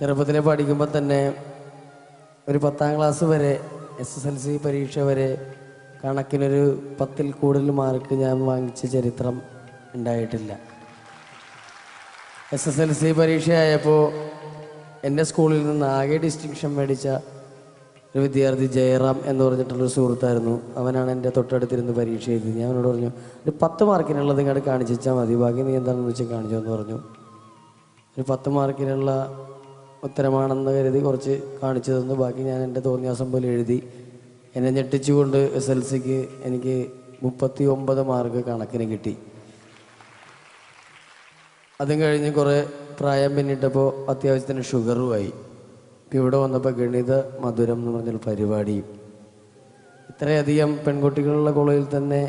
ചെറുപ്പത്തിൽ പഠിക്കുമ്പോൾ തന്നെ ഒരു പത്താം ക്ലാസ് വരെ എസ് എസ് എൽ സി പരീക്ഷ വരെ കണക്കിനൊരു പത്തിൽ കൂടുതൽ മാർക്ക് ഞാൻ വാങ്ങിച്ച ചരിത്രം ഉണ്ടായിട്ടില്ല. എസ് എസ് എൽ സി പരീക്ഷയായപ്പോൾ എന്റെ സ്കൂളിൽ നിന്ന് ആകെ ഡിസ്റ്റിങ്ഷൻ മേടിച്ച ഒരു വിദ്യാർത്ഥി ജയറാം എന്ന് പറഞ്ഞിട്ടുള്ളൊരു സുഹൃത്തായിരുന്നു. അവനാണ് എന്റെ തൊട്ടടുത്തിരുന്ന് പരീക്ഷ എഴുതി ഞാൻ അവനോട് പറഞ്ഞു ഒരു പത്ത് മാർക്കിനുള്ളത് ഇങ്ങോട്ട് കാണിച്ചാൽ മതി. ബാക്കി നീ എന്താണെന്ന് വെച്ചാൽ കാണിച്ചോ എന്ന് പറഞ്ഞു. ഒരു പത്ത് മാർക്കിനുള്ള ഉത്തരമാണെന്ന് കരുതി കുറച്ച് കാണിച്ചു തന്നു. ബാക്കി ഞാൻ എന്റെ തോന്നിയാസം പോലെ എഴുതി. എന്നെ ഞെട്ടിച്ചുകൊണ്ട് എസ് എൽ സിക്ക് എനിക്ക് മുപ്പത്തി ഒമ്പത് മാർക്ക് കണക്കിന് കിട്ടി. അതും കഴിഞ്ഞ് കുറേ പ്രായം പിന്നിട്ടപ്പോൾ അത്യാവശ്യത്തിന് ഷുഗറുമായി. ഇപ്പം ഇവിടെ വന്നപ്പോൾ ഗണിത മധുരം എന്ന് പറഞ്ഞൊരു പരിപാടിയും ഇത്രയധികം പെൺകുട്ടികളുള്ള കോളേജിൽ തന്നെ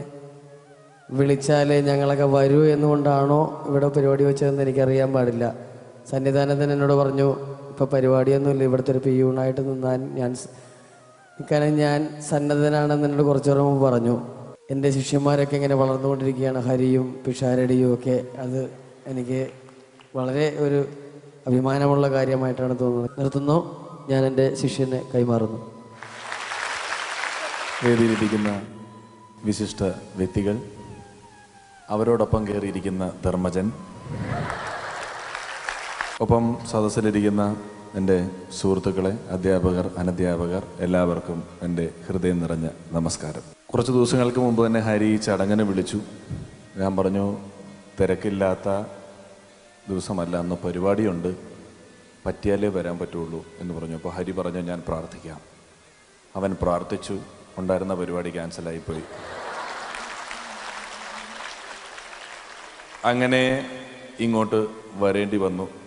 വിളിച്ചാലേ ഞങ്ങളൊക്കെ വരൂ എന്നുകൊണ്ടാണോ ഇവിടെ പരിപാടി വെച്ചതെന്ന് എനിക്കറിയാൻ പാടില്ല. സന്നിധാനത്തിന് എന്നോട് പറഞ്ഞു ഇപ്പോൾ പരിപാടിയൊന്നുമില്ല ഇവിടുത്തെ ഒരു പിയൂണായിട്ട് നിന്നാൻ ഞാൻ നിൽക്കാനും ഞാൻ സന്നദ്ധനാണെന്ന് എന്നോട് കുറച്ചു നേരം മുമ്പ് പറഞ്ഞു. എന്റെ ശിഷ്യന്മാരൊക്കെ ഇങ്ങനെ വളർന്നുകൊണ്ടിരിക്കുകയാണ് ഹരിയും പിഷാരടിയും ഒക്കെ. അത് എനിക്ക് വളരെ ഒരു അഭിമാനമുള്ള കാര്യമായിട്ടാണ് തോന്നുന്നത്. നിർത്തുന്നു. ഞാൻ എന്റെ ശിഷ്യനെ കൈമാറുന്നു. വേദിയിലിരിക്കുന്ന വിശിഷ്ട വ്യക്തികൾ അവരോടൊപ്പം കയറിയിരിക്കുന്ന ധർമ്മജൻ ഒപ്പം സദസ്സിലിരിക്കുന്ന എന്റെ സുഹൃത്തുക്കളെ അധ്യാപകർ അനധ്യാപകർ എല്ലാവർക്കും എന്റെ ഹൃദയം നിറഞ്ഞ നമസ്കാരം. കുറച്ച് ദിവസങ്ങൾക്ക് മുമ്പ് തന്നെ ഹരി ഈ ചടങ്ങിന് വിളിച്ചു. ഞാൻ പറഞ്ഞു തിരക്കില്ലാത്ത ദിവസമല്ല അന്ന് പരിപാടിയുണ്ട്. പറ്റിയാലേ വരാൻ പറ്റുള്ളൂ എന്ന് പറഞ്ഞു. അപ്പോൾ ഹരി പറഞ്ഞു ഞാൻ പ്രാർത്ഥിക്കാം. അവൻ പ്രാർത്ഥിച്ചു. ഉണ്ടായിരുന്ന പരിപാടി ക്യാൻസലായിപ്പോയി. അങ്ങനെ ഇങ്ങോട്ട് വരേണ്ടി വന്നു.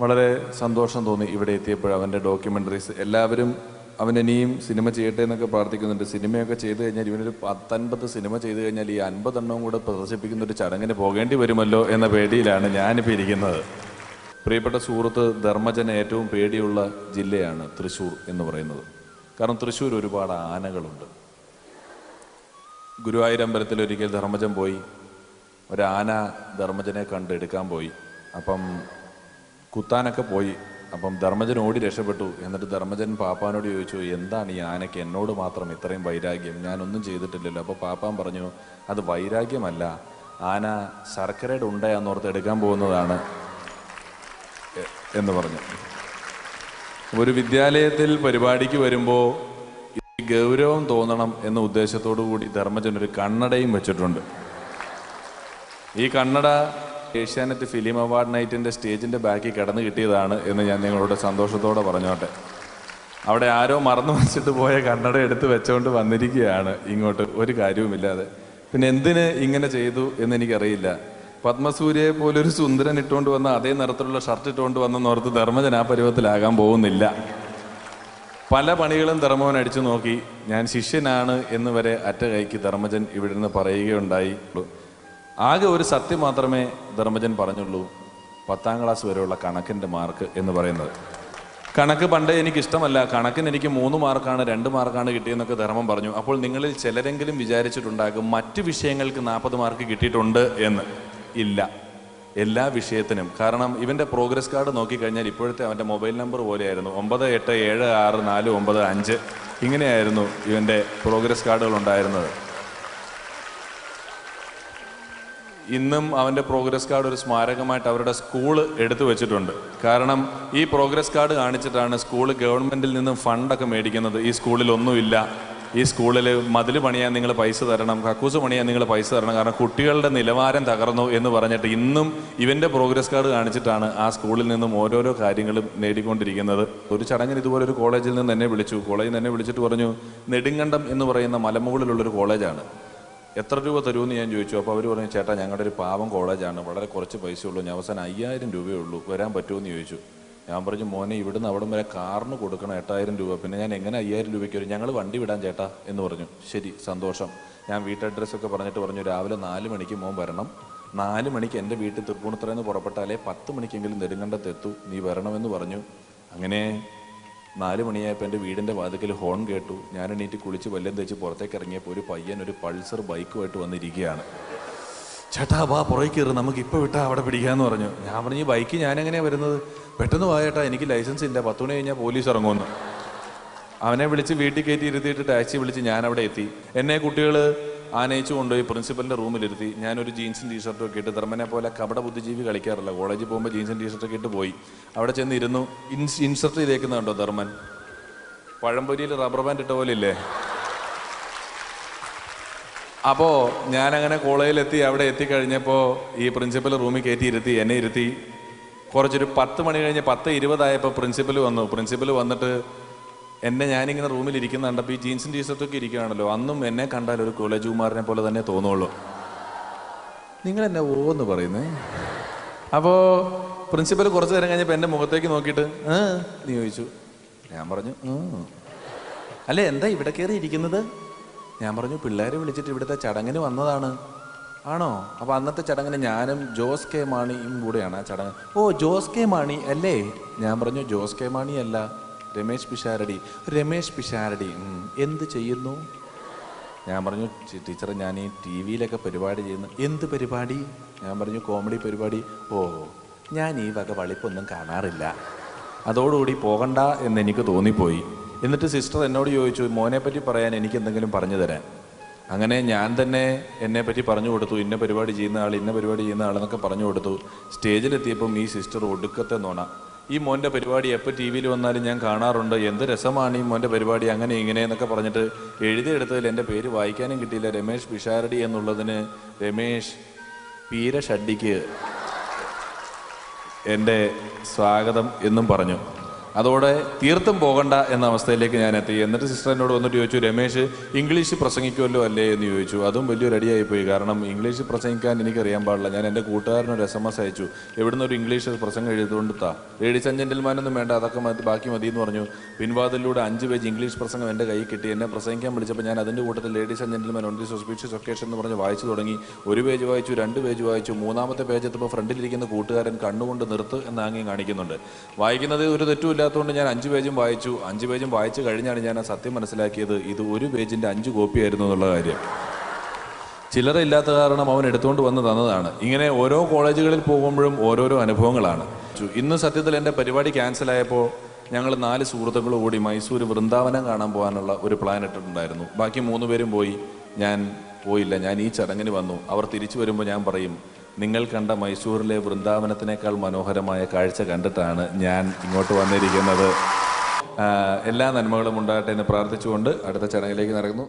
വളരെ സന്തോഷം തോന്നി ഇവിടെ എത്തിയപ്പോൾ അവന്റെ ഡോക്യുമെന്ററീസ് എല്ലാവരും അവൻ ഇനിയും സിനിമ ചെയ്യട്ടെ എന്നൊക്കെ പ്രാർത്ഥിക്കുന്നുണ്ട്. സിനിമയൊക്കെ ചെയ്ത് കഴിഞ്ഞാൽ ഇവനൊരു പത്തൊൻപത് സിനിമ ചെയ്ത് കഴിഞ്ഞാൽ ഈ അൻപതെണ്ണവും കൂടെ പ്രദർശിപ്പിക്കുന്ന ഒരു ചടങ്ങിന് പോകേണ്ടി വരുമല്ലോ എന്ന പേടിയിലാണ് ഞാനിപ്പോൾ ഇരിക്കുന്നത്. പ്രിയപ്പെട്ട സുഹൃത്ത് ധർമ്മജന ഏറ്റവും പേടിയുള്ള ജില്ലയാണ് തൃശ്ശൂർ എന്ന് പറയുന്നത്. കാരണം തൃശ്ശൂർ ഒരുപാട് ആനകളുണ്ട്. ഗുരുവായൂരമ്പലത്തിൽ ഒരിക്കൽ ധർമ്മജൻ പോയി. ഒരാന ധർമ്മജനെ കണ്ട് എടുക്കാൻ പോയി. അപ്പം കുത്താനൊക്കെ പോയി. അപ്പം ധർമ്മജൻ ഓടി രക്ഷപ്പെട്ടു. എന്നിട്ട് ധർമ്മജൻ പാപ്പാനോട് ചോദിച്ചു എന്താണ് ഈ ആനയ്ക്ക് എന്നോട് മാത്രം ഇത്രയും വൈരാഗ്യം? ഞാനൊന്നും ചെയ്തിട്ടില്ലല്ലോ. അപ്പോൾ പാപ്പാൻ പറഞ്ഞു അത് വൈരാഗ്യമല്ല. ആന ശർക്കരയുടെ ഉണ്ടയാന്നോർത്ത് എടുക്കാൻ പോകുന്നതാണ്. എന്ന് പറഞ്ഞു. ഒരു വിദ്യാലയത്തിൽ പരിപാടിക്ക് വരുമ്പോൾ ഗൗരവം തോന്നണം എന്ന ഉദ്ദേശത്തോടു കൂടി ധർമ്മജൻ ഒരു കണ്ണടയും വെച്ചിട്ടുണ്ട്. ഈ കണ്ണട ഏഷ്യാനെറ്റ് ഫിലിം അവാർഡ് നൈറ്റിന്റെ സ്റ്റേജിന്റെ ബാക്കിൽ കടന്നു കിട്ടിയതാണ് എന്ന് ഞാൻ നിങ്ങളോട് സന്തോഷത്തോടെ പറഞ്ഞോട്ടെ. അവിടെ ആരോ മറന്നു വെച്ചിട്ട് പോയ കണ്ണട എടുത്ത് വെച്ചുകൊണ്ട് വന്നിരിക്കുകയാണ്. ഇങ്ങോട്ട് ഒരു കാര്യവുമില്ലാതെ. പിന്നെ എന്തിന് ഇങ്ങനെ ചെയ്തു എന്ന് എനിക്കറിയില്ല. പത്മസൂര്യയെ പോലൊരു സുന്ദരൻ ഇട്ടുകൊണ്ട് വന്ന അതേ നിറത്തിലുള്ള ഷർട്ട് ഇട്ടുകൊണ്ട് വന്നെന്നോർത്ത് ധർമ്മജൻ ആ പരുവത്തിലാകാൻ പോകുന്നില്ല. പല പണികളും ധർമ്മവൻ അടിച്ചു നോക്കി. ഞാൻ ശിഷ്യനാണ് എന്ന് വരെ അറ്റ കൈക്ക് ധർമ്മജൻ ഇവിടെ നിന്ന് പറയുകയുണ്ടായി. ആകെ ഒരു സത്യം മാത്രമേ ധർമ്മജൻ പറഞ്ഞുള്ളൂ. പത്താം ക്ലാസ് വരെയുള്ള കണക്കിന്റെ മാർക്ക് എന്ന് പറയുന്നത്. കണക്ക് പണ്ടേ എനിക്കിഷ്ടമല്ല. കണക്കിന് എനിക്ക് മൂന്ന് മാർക്കാണ് രണ്ട് മാർക്കാണ് കിട്ടിയെന്നൊക്കെ ധർമ്മം പറഞ്ഞു. അപ്പോൾ നിങ്ങളിൽ ചിലരെങ്കിലും വിചാരിച്ചിട്ടുണ്ടാകും മറ്റു വിഷയങ്ങൾക്ക് നാൽപ്പത് മാർക്ക് കിട്ടിയിട്ടുണ്ട് എന്ന്. ഇല്ല. എല്ലാ വിഷയത്തിനും. കാരണം ഇവന്റെ പ്രോഗ്രസ് കാർഡ് നോക്കിക്കഴിഞ്ഞാൽ ഇപ്പോഴത്തെ അവന്റെ മൊബൈൽ നമ്പർ പോലെയായിരുന്നു. ഒമ്പത് എട്ട് ഏഴ് ആറ് നാല് ഒമ്പത് അഞ്ച്. ഇങ്ങനെയായിരുന്നു ഇവന്റെ പ്രോഗ്രസ് കാർഡുകൾ ഉണ്ടായിരുന്നത്. ഇന്നും അവന്റെ പ്രോഗ്രസ് കാർഡ് ഒരു സ്മാരകമായിട്ട് അവരുടെ സ്കൂൾ എടുത്തു വെച്ചിട്ടുണ്ട്. കാരണം ഈ പ്രോഗ്രസ് കാർഡ് കാണിച്ചിട്ടാണ് സ്കൂൾ ഗവൺമെന്റിൽ നിന്നും ഫണ്ടൊക്കെ മേടിക്കുന്നത്. ഈ സ്കൂളിലൊന്നുമില്ല ഈ സ്കൂളിൽ മതിൽ പണിയാൻ നിങ്ങൾ പൈസ തരണം കക്കൂസ് പണിയാൻ നിങ്ങൾ പൈസ തരണം. കാരണം കുട്ടികളുടെ നിലവാരം തകർന്നു എന്ന് പറഞ്ഞിട്ട് ഇന്നും ഇവന്റെ പ്രോഗ്രസ് കാർഡ് കാണിച്ചിട്ടാണ് ആ സ്കൂളിൽ നിന്നും ഓരോരോ കാര്യങ്ങളും നേടിക്കൊണ്ടിരിക്കുന്നത്. ഒരു ചടങ്ങിന് ഇതുപോലെ ഒരു കോളേജിൽ നിന്ന് എന്നെ വിളിച്ചു. കോളേജിൽ നിന്ന് എന്നെ വിളിച്ചിട്ട് പറഞ്ഞു നെടുങ്കണ്ടം എന്ന് പറയുന്ന മലമുകളിലുള്ളൊരു കോളേജാണ് എത്ര രൂപ തരുമെന്ന് ഞാൻ ചോദിച്ചു. അപ്പോൾ അവർ പറഞ്ഞു ചേട്ടാ ഞങ്ങളുടെ ഒരു പാവം കോളേജാണ്. വളരെ കുറച്ച് പൈസ ഉള്ളൂ ഞാൻ അവസാനം അയ്യായിരം രൂപയേ ഉള്ളൂ. വരാൻ പറ്റുമെന്ന് ചോദിച്ചു. ഞാൻ പറഞ്ഞു മോനെ ഇവിടുന്ന് അവിടം വരെ കാറിന് കൊടുക്കണം എട്ടായിരം രൂപ. പിന്നെ ഞാൻ എങ്ങനെ അയ്യായിരം രൂപയ്ക്ക് വരും? ഞങ്ങൾ വണ്ടി വിടാൻ ചേട്ടാ എന്ന് പറഞ്ഞു. ശരി സന്തോഷം. ഞാൻ വീട്ട് അഡ്രസ്സൊക്കെ പറഞ്ഞിട്ട് പറഞ്ഞു രാവിലെ നാല് മണിക്ക് മോൻ വരണം. നാല് മണിക്ക് എന്റെ വീട്ടിൽ തൃപ്പൂണിത്തറയിൽ നിന്ന് പുറപ്പെട്ടാലേ പത്ത് മണിക്കെങ്കിലും നെടുങ്കണ്ടത്തെത്തു നീ വരണമെന്ന് പറഞ്ഞു. അങ്ങനെ നാല് മണിയായപ്പോൾ എന്റെ വീടിന്റെ വാതിക്കൽ ഹോൺ കേട്ടു. ഞാൻ എണീറ്റ് കുളിച്ച് വല്ലം തേച്ച് പുറത്തേക്ക് ഇറങ്ങിയപ്പോൾ ഒരു പയ്യൻ ഒരു പൾസർ ബൈക്കുമായിട്ട് വന്നിരിക്കുകയാണ്. ചേട്ടാ വാ പുറകെ കയറി നമുക്ക് ഇപ്പോൾ വിട്ടാ അവിടെ പിടിക്കാമെന്ന് പറഞ്ഞു. ഞാൻ പറഞ്ഞു ഈ ബൈക്ക് ഞാനെങ്ങനെയാണ് വരുന്നത്? പെട്ടെന്ന് പോയേട്ടാ എനിക്ക് ലൈസൻസ് ഇല്ല. പത്ത് മണി കഴിഞ്ഞാൽ പോലീസ് ഇറങ്ങുമെന്ന്. അവനെ വിളിച്ച് വീട്ടിൽ കയറ്റി ഇരുത്തിയിട്ട് ടാക്സി വിളിച്ച് ഞാൻ അവിടെ എത്തി. എന്നെ കുട്ടികൾ ആനയിച്ചു കൊണ്ടുപോയി പ്രിൻസിപ്പലിന്റെ റൂമിലിരുത്തി. ഞാനൊരു ജീൻസും ടീഷർട്ടും ഒക്കെ ഇട്ട് ധർമ്മനെ പോലെ കപട ബുദ്ധിജീവി കളിക്കാറില്ല. കോളേജിൽ പോകുമ്പോൾ ജീൻസും ടീഷർട്ടൊക്കെ ഇട്ട് പോയി. അവിടെ ചെന്ന് ഇരുന്നു ഇൻസ് ഇൻസർട്ട് ചെയ്തേക്കുന്ന കണ്ടോ ധർമ്മൻ? പഴംപൊരിയിൽ റബ്ബർ ബാൻഡ് ഇട്ട പോലെ ഇല്ലേ? അപ്പോൾ ഞാനങ്ങനെ കോളേജിലെത്തി അവിടെ എത്തിക്കഴിഞ്ഞപ്പോൾ ഈ പ്രിൻസിപ്പൽ റൂമിൽ കയറ്റി ഇരുത്തി എന്നെ ഇരുത്തി. കുറച്ചൊരു പത്ത് മണി കഴിഞ്ഞ് പത്ത് ഇരുപതായപ്പോൾ പ്രിൻസിപ്പൽ വന്നു. പ്രിൻസിപ്പൽ വന്നിട്ട് എന്നെ ഞാനിങ്ങനെ റൂമിൽ ഇരിക്കുന്ന കണ്ടപ്പോൾ ഈ ജീൻസും ടീഷർട്ടൊക്കെ ഇരിക്കുകയാണല്ലോ അന്നും എന്നെ കണ്ടാൽ ഒരു കോളേജ് കുമാറിനെ പോലെ തന്നെ തോന്നുള്ളൂ. നിങ്ങൾ എന്നെ ഓ എന്ന് പറയുന്നേ? അപ്പോൾ പ്രിൻസിപ്പൽ കുറച്ച് നേരം കഴിഞ്ഞപ്പോൾ എന്റെ മുഖത്തേക്ക് നോക്കിയിട്ട് ഏ നീ ചോദിച്ചു. ഞാൻ പറഞ്ഞു അല്ലേ എന്താ ഇവിടെ കയറി ഇരിക്കുന്നത്? ഞാൻ പറഞ്ഞു പിള്ളേരെ വിളിച്ചിട്ട് ഇവിടുത്തെ ചടങ്ങിന് വന്നതാണ്. ആണോ? അപ്പോൾ അന്നത്തെ ചടങ്ങിന് ഞാനും ജോസ് കെ മാണിയും കൂടെയാണ് ആ ചടങ്ങ്. ഓ ജോസ് കെ മാണി അല്ലേ? ഞാൻ പറഞ്ഞു ജോസ് കെ മാണി അല്ല രമേശ് പിഷാരടി. രമേശ് പിഷാരടി. എന്ത് ചെയ്യുന്നു? ഞാൻ പറഞ്ഞു "ടീ- ടീച്ചറെ ഞാൻ ഈ ടി വിയിലൊക്കെ പരിപാടി ചെയ്യുന്നു. എന്ത് പരിപാടി? ഞാൻ പറഞ്ഞു കോമഡി പരിപാടി. ഓ ഞാൻ ഈ വക വളിപ്പൊന്നും കാണാറില്ല. അതോടുകൂടി പോകണ്ട എന്ന് എനിക്ക് തോന്നിപ്പോയി. എന്നിട്ട് സിസ്റ്റർ എന്നോട് ചോദിച്ചു മോനെ പറ്റി പറയാൻ എനിക്ക് എന്തെങ്കിലും പറഞ്ഞു തരാൻ? അങ്ങനെ ഞാൻ തന്നെ എന്നെ പറ്റി പറഞ്ഞു കൊടുത്തു. ഇന്ന പരിപാടി ചെയ്യുന്ന ആൾ ഇന്ന പരിപാടി ചെയ്യുന്ന ആളെന്നൊക്കെ പറഞ്ഞു കൊടുത്തു. സ്റ്റേജിലെത്തിയപ്പം ഈ സിസ്റ്റർ ഒടുക്കത്തെ നോണ. ഈ മോന്റെ പരിപാടി എപ്പോൾ ടി വിയിൽ വന്നാലും ഞാൻ കാണാറുണ്ട്. എന്ത് രസമാണ് ഈ മോന്റെ പരിപാടി? അങ്ങനെ ഇങ്ങനെ എന്നൊക്കെ പറഞ്ഞിട്ട് എഴുതിയെടുത്തതിൽ എന്റെ പേര് വായിക്കാനും കിട്ടിയില്ല. രമേശ് പിഷാരടി എന്നുള്ളതിന് രമേശ് പീരഷഡ്ഡിക്ക് എന്റെ സ്വാഗതം എന്നും പറഞ്ഞു. അതോടെ തീർത്തും പോകണ്ട എന്ന അവസ്ഥയിലേക്ക് ഞാൻ എത്തി. എന്നിട്ട് സിസ്റ്റർ എന്നോട് വന്നിട്ട് ചോദിച്ചു രമേശ് ഇംഗ്ലീഷ് പ്രസംഗിക്കുമല്ലോ അല്ലേ? എന്ന് ചോദിച്ചു. അതും വലിയ അടിയായി പോയി. കാരണം ഇംഗ്ലീഷ് പ്രസംഗിക്കാൻ എനിക്കറിയാൻ പാടില്ല. ഞാൻ എന്റെ കൂട്ടുകാരനൊരു എസ് എം എസ് അയച്ചു. എവിടുന്ന് ഒരു ഇംഗ്ലീഷ് പ്രസംഗം എഴുതുകൊണ്ട് താ. ലേഡീസ് ആൻഡ് ജെന്റിൽമാനൊന്നും വേണ്ട. അതൊക്കെ മതി. ബാക്കി മതി എന്ന് പറഞ്ഞു. പിൻവാതിലൂടെ അഞ്ച് പേജ് ഇംഗ്ലീഷ് പ്രസംഗം എന്റെ കൈ കിട്ടി. എന്നെ പ്രസംഗിക്കാൻ വിളിച്ചപ്പോൾ ഞാൻ അതിന്റെ കൂട്ടത്തിൽ ladies and gentleman on this auspicious occasion എന്ന് പറഞ്ഞ് വായിച്ചു തുടങ്ങി. ഒരു പേജ് വായിച്ചു രണ്ട് പേജ് വായിച്ചു. മൂന്നാമത്തെ പേജ് എത്തുമ്പോൾ ഫ്രണ്ടിലിരിക്കുന്ന കൂട്ടുകാരൻ കണ്ണുകൊണ്ട് നിർത്ത് എന്ന് ആംഗ്യം കാണിക്കുന്നുണ്ട്. വായിക്കുന്നത് ഒരു തെറ്റും ഇല്ലാത്തതുകൊണ്ട് ഞാൻ അഞ്ച് പേജും വായിച്ചു. അഞ്ച് പേജും വായിച്ചു കഴിഞ്ഞാണ് ഞാൻ ആ സത്യം മനസ്സിലാക്കിയത്. ഇത് ഒരു പേജിന്റെ അഞ്ച് കോപ്പി ആയിരുന്നു എന്നുള്ള കാര്യം. ചില്ലറ ഇല്ലാത്ത കാരണം അവൻ എടുത്തുകൊണ്ട് വന്ന് തന്നതാണ്. ഇങ്ങനെ ഓരോ കോളേജുകളിൽ പോകുമ്പോഴും ഓരോരോ അനുഭവങ്ങളാണ്. ഇന്ന് സത്യത്തിൽ എന്റെ പരിപാടി ക്യാൻസലായപ്പോൾ ഞങ്ങൾ നാല് സുഹൃത്തുക്കൾ കൂടി മൈസൂർ വൃന്ദാവനം കാണാൻ പോകാനുള്ള ഒരു പ്ലാൻ ഇട്ടിട്ടുണ്ടായിരുന്നു. ബാക്കി മൂന്ന് പേരും പോയി. ഞാൻ പോയില്ല. ഞാൻ ഈ ചടങ്ങിന് വന്നു. അവർ തിരിച്ചു വരുമ്പോൾ ഞാൻ പറയും നിങ്ങൾ കണ്ട മൈസൂരിലെ വൃന്ദാവനത്തിനേക്കാൾ മനോഹരമായ കാഴ്ച കണ്ടിട്ടാണ് ഞാൻ ഇങ്ങോട്ട് വന്നിരിക്കുന്നത്. എല്ലാ നന്മകളും ഉണ്ടാകട്ടെ എന്ന് പ്രാർത്ഥിച്ചുകൊണ്ട് അടുത്ത ചടങ്ങിലേക്ക് നടക്കുന്നു.